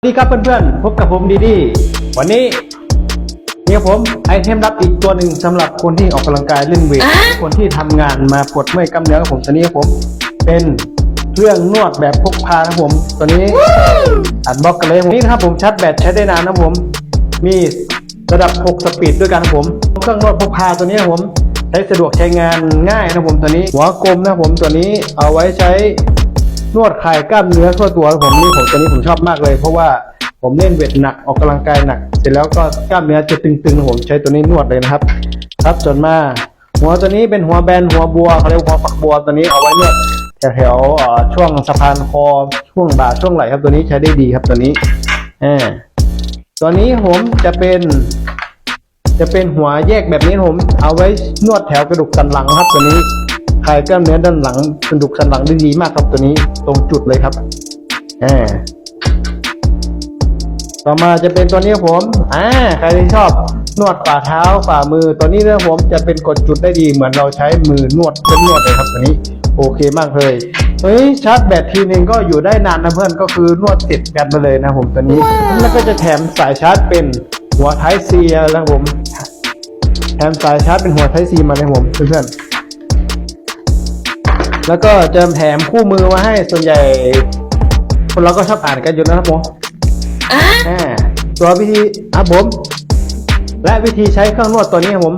สวัสดีครับเพื่อนๆ พบกับผมดีดี วันนี้มีกับผมไอเทมลับอีกตัวหนึ่งสำหรับคนที่ออกกำลังกายเล่นเวทคนที่ทำงานมาปวดเมื่อยกล้ามเนื้อครับผมตัวนี้ครับผม เป็นเครื่องนวดแบบพกพาครับผมตัวนี้อัดบล็อกกันเลยนี่นะครับผมชาร์จแบตใช้ได้นานนะครับผม มีระดับ 6 สปีดด้วยกันครับผม เครื่องนวดพกพาตัวนี้ครับผมใช้สะดวกใช้งานง่ายนะครับผมตัวนี้ หัวกลมนะครับผมตัวนี้เอาไว้ใช้ นวดคลายกล้ามเนื้อทั่วตัวผมนี่ผมตัวนี้ผมชอบมากเลย เพราะว่าผมเล่นเวทหนักออกกำลังกายหนัก เสร็จแล้วก็กล้ามเนื้อจะตึงๆ ผมใช้ตัวนี้นวดเลยนะครับ ครับจนมา หัวตัวนี้เป็นหัวแบนหัวบัวเขาเรียกว่าหัวฝักบัวตัวนี้เอาไว้นวดแถวๆช่วงสะพานคอช่วงบ่าช่วงไหล่ครับตัวนี้ใช้ได้ดีครับตัวนี้อ่าตัวนี้ผมจะเป็น จะเป็นหัวแยกแบบนี้ผม เอาไว้นวดแถวกระดูกสันหลังครับตัวนี้ ลายกล้ามเนื้อด้านหลังกระดูกสันหลังได้ดีมากครับตัวนี้ตรงจุดเลยครับอ่าต่อมาจะเป็นตัวนี้ผมอ่าใครที่ชอบนวดฝ่าเท้าฝ่ามือตัวนี้นี่ยผมจะเป็นกดจุดได้ดีเหมือนเราใช้มือนวดเป็นนวดเลยครับตัวนี้ โอเคมากเลยเฮ้ยชาร์จแบตทีนึงก็อยู่ได้นานนะเพื่อนก็คือนวดติดกันไปเลยนะผมตัวนี้ แล้วก็จะแถมสายชาร์จเป็นหัวไทซีแล้วผม แถมสายชาร์จเป็นหัวไทซีมาเลยผมเพื่อนๆ แล้วก็จะแถมคู่มือมาให้ส่วนใหญ่ คนเราก็ชอบอ่านกันอยู่นะครับผมอ่าตัววิธีอะผม และวิธีใช้เครื่องนวดตัวนี้ครับผม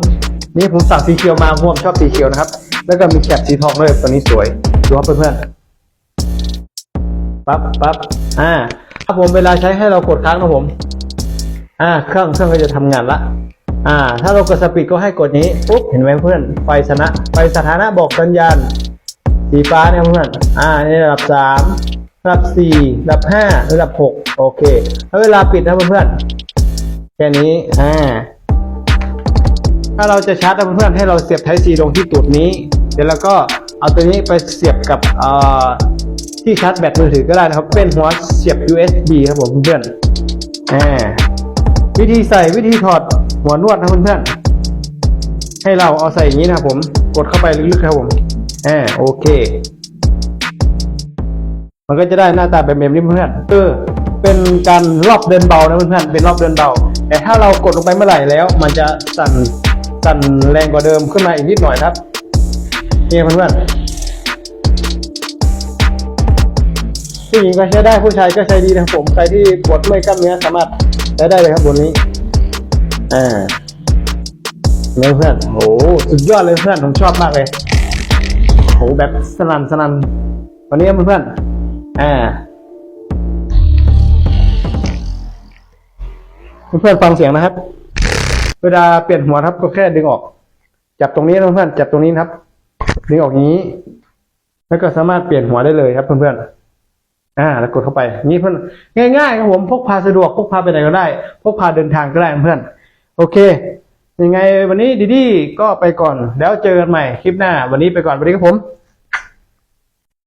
นี่ผมสั่งสีเขียวมาผมชอบสีเขียวนะครับ แล้วก็มีแคปสีทองด้วยตัวนี้สวยดูครับเพื่อนๆปั๊บปั๊บอ่าครับผมเวลาใช้ให้เรากดค้างนะผม อ่า เครื่องเครื่องก็จะทำงานละอ่า ถ้าเรากดสปีดก็ให้กดนี้ปุ๊บเห็นไหมเพื่อนไฟชนะ ไฟสถานะบอกสัญญาณ สีฟ้าเนี่ยเพื่อนอ่านี่ระดับสามระดับสี่ระดับห้าระดับหกโอเค แล้วเวลาปิดนะเพื่อนแค่นี้อ่าถ้าเราจะชาร์จนะเพื่อนให้เราเสียบ Type C ลงที่ตูดนี้ เดี๋ยวเราก็เอาตัวนี้ไปเสียบกับอ่อที่ชาร์จแบตมือถือก็ได้นะครับ เป็นหัวเสียบ USB ครับผมเพื่อนอ่าวิธีใส่วิธีถอดหัวนวดนะเพื่อนให้เราเอาใส่อย่างนี้นะครับผมกดเข้าไปลึกๆครับผม อ่าโอเค มันก็จะได้หน้าตาแบบเมมนี่เพื่อนเออเป็นการรอบเดินเบานะเพื่อนๆเป็นรอบเดินเบา แต่ถ้าเรากดลงไปเมื่อไหร่แล้ว มันจะสั่นสั่นแรงกว่าเดิมขึ้นมาอีกนิดหน่อยครับนี่เพื่อนๆผู้หญิงก็ใช้ได้ผู้ชายก็ใช้ดีนะผมใครที่ปวดเมื่อยกล้ามเนื้อสามารถใช้ได้เลยครับบนนี้อ่าเนี่ยเพื่อนโหสุดยอดเลยเพื่อนผมชอบมากเลย โหแบบสนันสนันวันนี้เพื่อนๆอ่าเพื่อนๆฟังเสียงนะครับ เวลาเปลี่ยนหัวครับก็แค่ดึงออก จับตรงนี้นเพื่อนๆจับตรงนี้ครับดึงออกงนี้ แล้วก็สามารถเปลี่ยนหัวได้เลยครับ เพื่อนๆอ่า แล้วกดเข้าไปนี่เพื่อนง่ายๆครับผมพกพาสะดวกพกพาไปไหนก็ได้ พกพาเดินทางก็ได้เพื่อน โอเค ยังไงวันนี้ดีดีก็ไปก่อน แล้วเจอกันใหม่คลิปหน้า วันนี้ไปก่อนสวัสดีครับผม